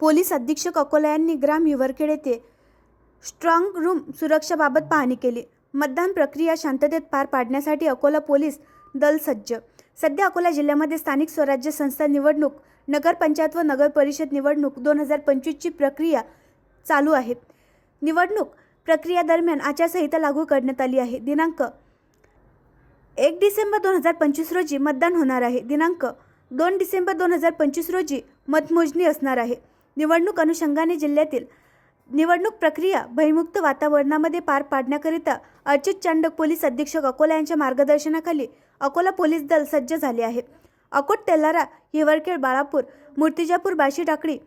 Police अधीक्षक अकोला यांनी ग्राम हिवरखेड येथे स्ट्रॉंग रूम सुरक्षाबाबत पाहणी केली. मतदान प्रक्रिया शांततेत पार पाडण्यासाठी अकोला पोलीस दल सज्ज. सध्या अकोला जिल्ह्यामध्ये स्थानिक स्वराज्य संस्था निवडणूक नगरपंचायत व नगर परिषद निवडणूक दोन हजार पंचवीसची प्रक्रिया चालू आहे. निवडणूक प्रक्रिया दरम्यान आचारसंहिता लागू करण्यात आली आहे. दिनांक एक डिसेंबर दोन हजार पंचवीस रोजी मतदान होणार आहे. दिनांक दोन डिसेंबर दोन हजार पंचवीस रोजी मतमोजणी असणार आहे. निवडणूक अनुषंगाने जिल्ह्यातील निवडणूक प्रक्रिया भयमुक्त वातावरणामध्ये पार पाडण्याकरिता अर्चित चांडक पोलीस अधीक्षक अकोला यांच्या मार्गदर्शनाखाली अकोला पोलीस दल सज्ज झाले आहे. अकोट तेलारा हिवरखेड बाळापूर मूर्तिजापूर बाशी टाकळी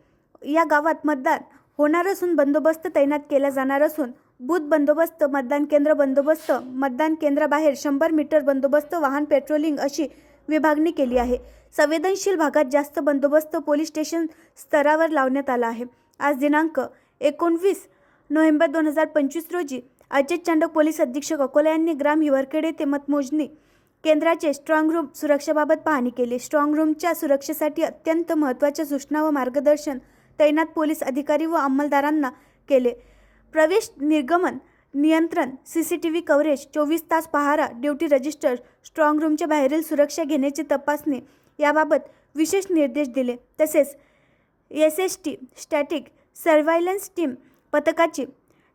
या गावात मतदान होणार असून बंदोबस्त तैनात केला जाणार असून बूथ बंदोबस्त मतदान केंद्र बंदोबस्त मतदान केंद्राबाहेर शंभर मीटर बंदोबस्त वाहन पेट्रोलिंग अशी विभागणी केली आहे. संवेदनशील भागात जास्त बंदोबस्त पोलीस स्टेशन स्तरावर लावण्यात आला आहे. आज दिनांक एकोणवीस नोव्हेंबर दोन हजार पंचवीस रोजी अजित चांडक पोलीस अधीक्षक अकोला यांनी ग्राम हिवरखेड येथे मतमोजणी केंद्राचे स्ट्रॉंग रूम सुरक्षेबाबत पाहणी केली. स्ट्रॉंग रूमच्या सुरक्षेसाठी अत्यंत महत्त्वाच्या सूचना व मार्गदर्शन तैनात पोलीस अधिकारी व अंमलदारांना केले. प्रवेश निर्गमन नियंत्रण C C T V coverage चोवीस तास पहारा ड्युटी रजिस्टर स्ट्रॉंग रूमच्या बाहेरील सुरक्षा घेण्याची तपासणी याबाबत विशेष निर्देश दिले. तसेच S S T static surveillance team पथकाची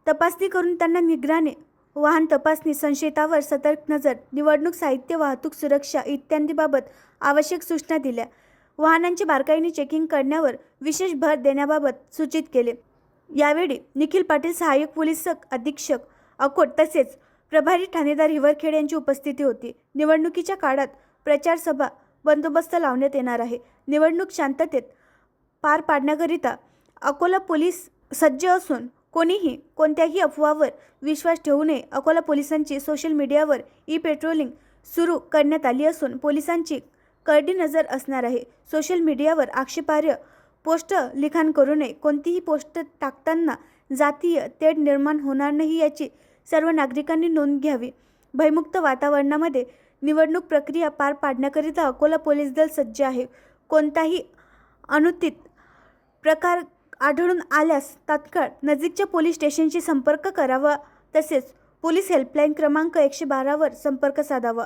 तपासणी करून त्यांना निगराणी वाहन तपासणी संशयितावर सतर्क नजर निवडणूक साहित्य वाहतूक सुरक्षा इत्यादीबाबत आवश्यक सूचना दिल्या. वाहनांची बारकाईने चेकिंग करण्यावर विशेष भर देण्याबाबत सूचित केले. यावेळी निखिल पाटील सहाय्यक पोलीस अधीक्षक अकोट तसेच प्रभारी ठाणेदार हिवरखेड यांची उपस्थिती होती. निवडणुकीच्या काळात प्रचारसभा बंदोबस्त लावण्यात येणार आहे. निवडणूक शांततेत पार पाडण्याकरिता अकोला पोलीस सज्ज असून कोणीही कोणत्याही अफवावर विश्वास ठेवू नये. अकोला पोलिसांची सोशल मीडियावर ई पेट्रोलिंग सुरू करण्यात आली असून पोलिसांची करडी नजर असणार आहे. सोशल मीडियावर आक्षेपार्ह पोस्ट लिखाण करू नये. कोणतीही पोस्ट टाकताना जातीय तेढ निर्माण होणार नाही याची सर्व नागरिकांनी नोंद घ्यावी. भयमुक्त वातावरणामध्ये निवडणूक प्रक्रिया पार पाडण्याकरिता अकोला पोलीस दल सज्ज आहे. कोणताही अनुचित प्रकार आढळून आल्यास तात्काळ नजीकच्या पोलीस स्टेशनशी संपर्क करावा. तसेच पोलीस हेल्पलाईन क्रमांक एकशे बारावर संपर्क साधावा.